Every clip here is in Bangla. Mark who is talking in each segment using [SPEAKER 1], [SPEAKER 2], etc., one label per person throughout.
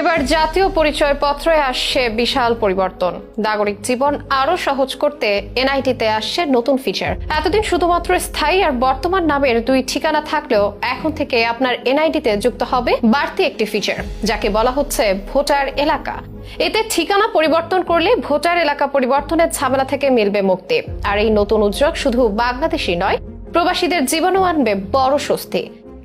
[SPEAKER 1] এবার জাতীয় পরিচয়পত্রে আসছে বিশাল পরিবর্তন। নাগরিক জীবন আরও সহজ করতে এনআইটিতে আসছে নতুন ফিচার এতদিন শুধুমাত্র স্থায়ী আর বর্তমান নামের দুই ঠিকানা থাকলেও এখন থেকে আপনার এনআইডিতে যুক্ত হবে বাড়তি একটি ফিচার যাকে বলা হচ্ছে ভোটার এলাকা। এতে ঠিকানা পরিবর্তন করলে ভোটার এলাকা পরিবর্তনের ঝামেলা থেকে মিলবে মুক্তি। আর এই নতুন উদ্যোগ শুধু বাংলাদেশি নয়, প্রবাসীদের জীবনও আনবে বড় স্বস্তি।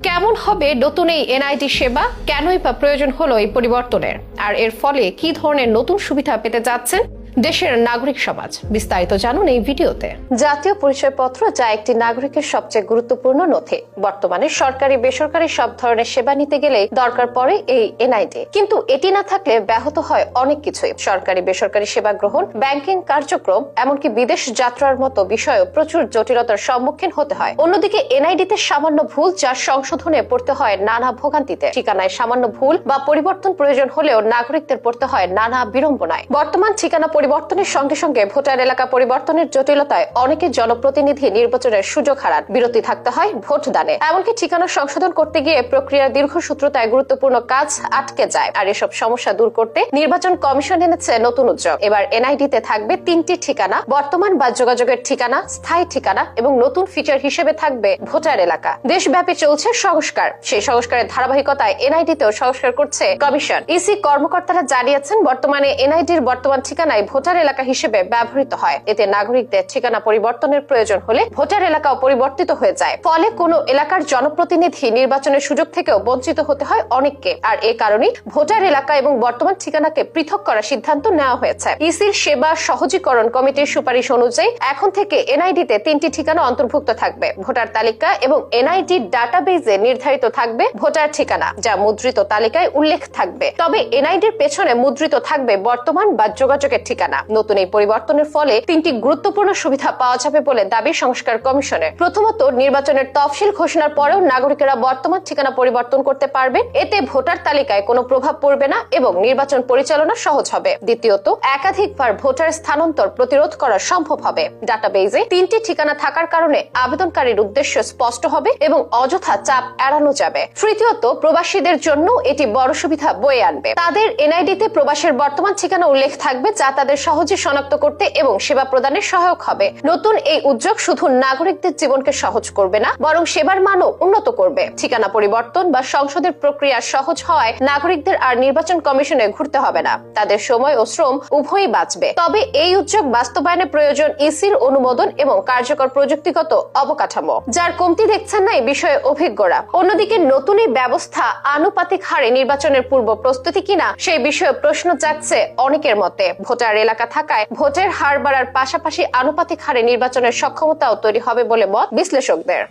[SPEAKER 1] কেমন হবে নতুন এই এনআইটি সেবা? কেনই বা প্রয়োজন হলো এই পরিবর্তনের? আর এর ফলে কি ধরনের নতুন সুবিধা পেতে যাচ্ছেন? দেশের নাগরিক সমাজ। বিস্তারিত জানুন এই ভিডিওতে। জাতীয় পরিচয়পত্র যা একটি নাগরিকের সবচেয়ে গুরুত্বপূর্ণ নথি। বর্তমানে সরকারি, বেসরকারি সব ধরনের সেবা নিতে গেলে দরকার পড়ে এই এনআইডি। কিন্তু এটি না থাকলে ব্যাহত হয় অনেক কিছুই। সরকারি, বেসরকারি সেবা গ্রহণ, ব্যাংকিং কার্যক্রম, এমনকি বিদেশ যাত্রার মতো বিষয়েও প্রচুর জটিলতার সম্মুখীন হতে হয়। অন্যদিকে এনআইডিতে সামান্য ভুল যা সংশোধনে পড়তে হয় নানা ভোগান্তিতে। ঠিকানায় সামান্য ভুল বা পরিবর্তন প্রয়োজন হলেও নাগরিকদের পড়তে হয় নানা বিড়ম্বনায়। বর্তমান ঠিকানা পরিবর্তনের সঙ্গে সঙ্গে ভোটার এলাকা পরিবর্তনের জটিলতায় অনেকে জনপ্রতিনিধি নির্বাচনের সুযোগ হারান। বিরতি থাকতে হয় ভোট দানে এমনকি ঠিকানা সংশোধন করতে গিয়ে প্রক্রিয়ার দীর্ঘসূত্রতায় গুরুত্বপূর্ণ কাজ আটকে যায়। আর এসব সমস্যা দূর করতে নির্বাচন কমিশন এনেছে নতুন উদ্যোগ। এবার এনআইডিতে থাকবে তিনটি ঠিকানা, বর্তমান বা যোগাযোগের ঠিকানা, স্থায়ী ঠিকানা এবং নতুন ফিচার হিসেবে থাকবে ভোটার এলাকা। দেশব্যাপী চলছে সংস্কার। সেই সংস্কারের ধারাবাহিকতায় এনআইডিতেও সংস্কার করছে কমিশন। ইসি কর্মকর্তারা জানিয়েছেন, বর্তমানে এনআইডির বর্তমান ঠিকানায় ভোটার এলাকা হিসেবে ব্যবহৃত হয়। এতে নাগরিকদের ঠিকানা পরিবর্তনের প্রয়োজন হলে ভোটার এলাকাও পরিবর্তিত হয়ে যায়। ফলে কোনো এলাকার জনপ্রতিনিধি নির্বাচনের সুযোগ থেকেও বঞ্চিত হতে হয় অনেককে। আর এ কারণেই ভোটার এলাকা এবং বর্তমান ঠিকানাকে পৃথক করার সিদ্ধান্ত নেওয়া হয়েছে। ইসির সেবা সহজীকরণ কমিটির সুপারিশ অনুযায়ী এখন থেকে এনআইডিতে তিনটি ঠিকানা অন্তর্ভুক্ত থাকবে। ভোটার তালিকা এবং এনআইডি ডাটাবেজে নির্ধারিত থাকবে ভোটার ঠিকানা, যা মুদ্রিত তালিকায় উল্লেখ থাকবে। তবে এনআইডির পেছনে মুদ্রিত থাকবে বর্তমান বা যোগাযোগের ঠিকানা। নতুন এই পরিবর্তনের ফলে তিনটি গুরুত্বপূর্ণ সুবিধা পাওয়া যাবে বলে দাবি সংস্কার কমিশনের। প্রথমত, নির্বাচনের তফসিল ঘোষণার পরেও নাগরিকেরা বর্তমান ঠিকানা পরিবর্তন করতে পারবে এতে ভোটার তালিকায় কোনো প্রভাব পড়বে না এবং নির্বাচন পরিচালনা সহজ হবে। দ্বিতীয়ত, একাধিকবার ভোটার স্থানান্তর প্রতিরোধ করা সম্ভব হবে। ডাটাবেজে তিনটি ঠিকানা থাকার কারণে আবেদনকারীর উদ্দেশ্য স্পষ্ট হবে এবং অযথা চাপ এড়ানো যাবে। তৃতীয়ত, প্রবাসীদের জন্য এটি বড় সুবিধা বয়ে আনবে। তাদের এনআইডিতে প্রবাসের বর্তমান ঠিকানা উল্লেখ থাকবে যা তাদের সহজে শনাক্ত করতে এবং সেবা প্রদানে সহায়ক হবে। নতুন এই উদ্যোগ শুধু নাগরিকদের জীবনকে সহজ করবে না, বরং সেবার মানও উন্নত করবে। ঠিকানা পরিবর্তন বা সংসদের প্রক্রিয়া সহজ হওয়ায় নাগরিকদের আর নির্বাচন কমিশনে ঘুরতে হবে না। তাদের সময় ও শ্রম উভয়ই বাঁচবে। তবে এই উদ্যোগ বাস্তবায়নে প্রয়োজন ইসির অনুমোদন এবং কার্যকর প্রযুক্তিগত অবকাঠামো। যার কমতি দেখছেন না এই বিষয়ে অভিজ্ঞরা। অন্যদিকে নতুন এই ব্যবস্থা আনুপাতিক হারে নির্বাচনের পূর্ব প্রস্তুতি কিনা সেই বিষয়ে প্রশ্ন যাচ্ছে অনেকের মতে। ভোটার এলাকা থাকায় ভোটের হার বাড়ার পাশাপাশি আনুপাতিক হারে নির্বাচনের সক্ষমতাও তৈরি হবে বলে মত বিশ্লেষকদের।